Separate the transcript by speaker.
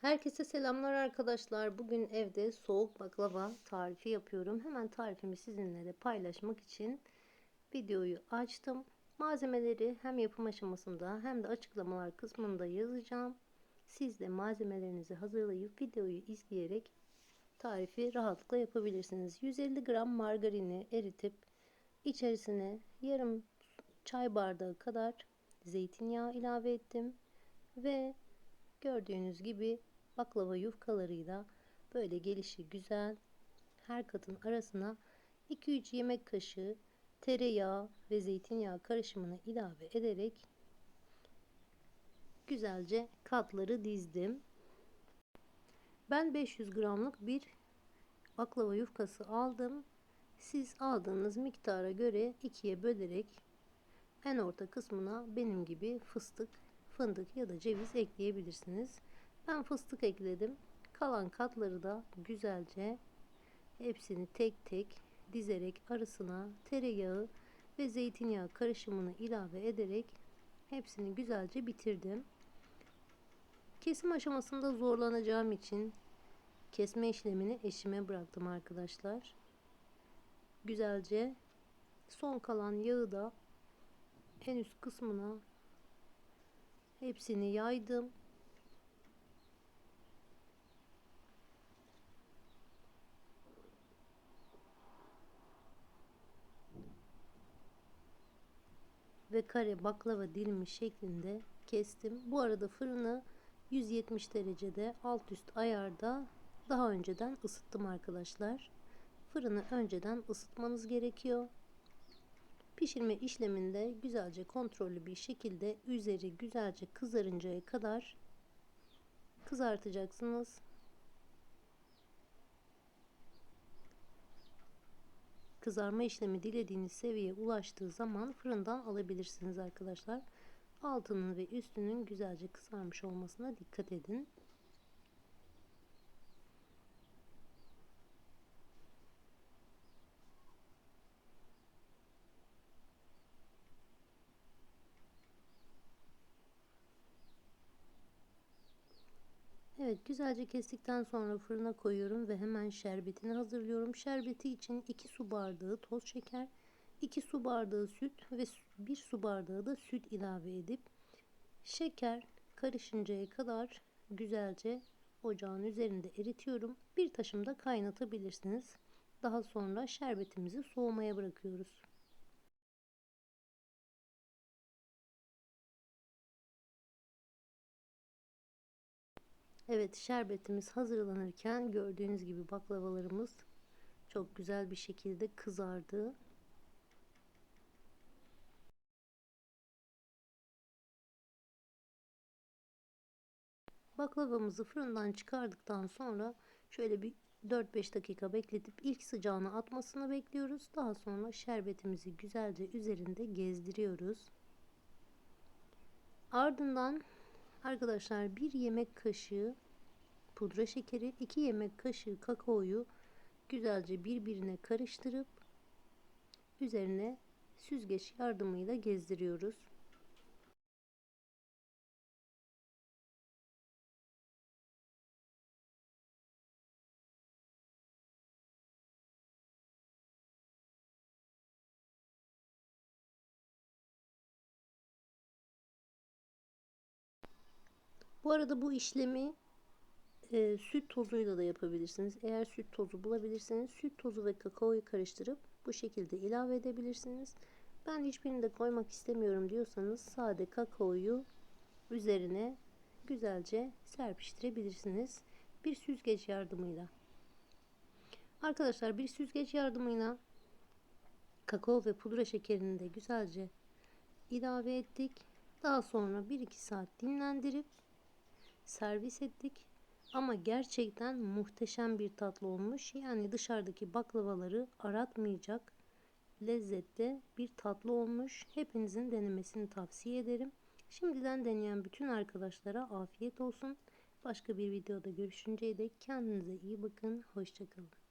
Speaker 1: Herkese selamlar arkadaşlar. Bugün evde soğuk baklava tarifi yapıyorum. Hemen tarifimi sizinle de paylaşmak için videoyu açtım. Malzemeleri hem yapım aşamasında hem de açıklamalar kısmında yazacağım. Siz de malzemelerinizi hazırlayıp videoyu izleyerek tarifi rahatlıkla yapabilirsiniz. 150 gram margarini eritip içerisine yarım çay bardağı kadar zeytinyağı ilave ettim ve gördüğünüz gibi baklava yufkalarıyla böyle gelişi güzel her katın arasına 2-3 yemek kaşığı tereyağı ve zeytinyağı karışımını ilave ederek güzelce katları dizdim. Ben 500 gramlık bir baklava yufkası aldım. Siz aldığınız miktara göre ikiye bölerek en orta kısmına benim gibi fıstık, fındık ya da ceviz ekleyebilirsiniz. Ben fıstık ekledim. Kalan katları da güzelce hepsini tek tek dizerek arasına tereyağı ve zeytinyağı karışımını ilave ederek hepsini güzelce bitirdim. Kesim aşamasında zorlanacağım için kesme işlemini eşime bıraktım arkadaşlar. Güzelce son kalan yağı da en üst kısmına hepsini yaydım. ve kare baklava dilimi şeklinde kestim. Bu arada fırını 170 derecede alt üst ayarda daha önceden ısıttım arkadaşlar. Fırını önceden ısıtmanız gerekiyor. Pişirme işleminde güzelce kontrollü bir şekilde üzeri güzelce kızarıncaya kadar kızartacaksınız. kızarma işlemi dilediğiniz seviyeye ulaştığı zaman fırından alabilirsiniz arkadaşlar. Altının ve üstünün güzelce kızarmış olmasına dikkat edin. Evet güzelce kestikten sonra fırına koyuyorum ve hemen şerbetini hazırlıyorum. Şerbeti için 2 su bardağı toz şeker, 2 su bardağı süt ve 1 su bardağı da süt ilave edip şeker karışıncaya kadar güzelce ocağın üzerinde eritiyorum. Bir taşımda kaynatabilirsiniz. Daha sonra şerbetimizi soğumaya bırakıyoruz. Evet şerbetimiz hazırlanırken gördüğünüz gibi baklavalarımız çok güzel bir şekilde kızardı. Baklavamızı fırından çıkardıktan sonra şöyle bir 4-5 dakika bekletip ilk sıcağını atmasını bekliyoruz. Daha sonra şerbetimizi güzelce üzerinde gezdiriyoruz. Ardından Arkadaşlar bir yemek kaşığı pudra şekeri, 2 yemek kaşığı kakaoyu güzelce birbirine karıştırıp üzerine süzgeç yardımıyla gezdiriyoruz. Bu arada bu işlemi e, süt tozuyla da yapabilirsiniz. Eğer süt tozu bulabilirseniz süt tozu ve kakaoyu karıştırıp bu şekilde ilave edebilirsiniz. Ben hiçbirini de koymak istemiyorum diyorsanız sade kakaoyu üzerine güzelce serpiştirebilirsiniz. Bir süzgeç yardımıyla. Arkadaşlar bir süzgeç yardımıyla kakao ve pudra şekerini de güzelce ilave ettik. Daha sonra 1-2 saat dinlendirip servis ettik. Ama gerçekten muhteşem bir tatlı olmuş. Yani dışarıdaki baklavaları aratmayacak lezzette bir tatlı olmuş. Hepinizin denemesini tavsiye ederim. Şimdiden deneyen bütün arkadaşlara afiyet olsun. Başka bir videoda görüşünceye dek kendinize iyi bakın. Hoşçakalın.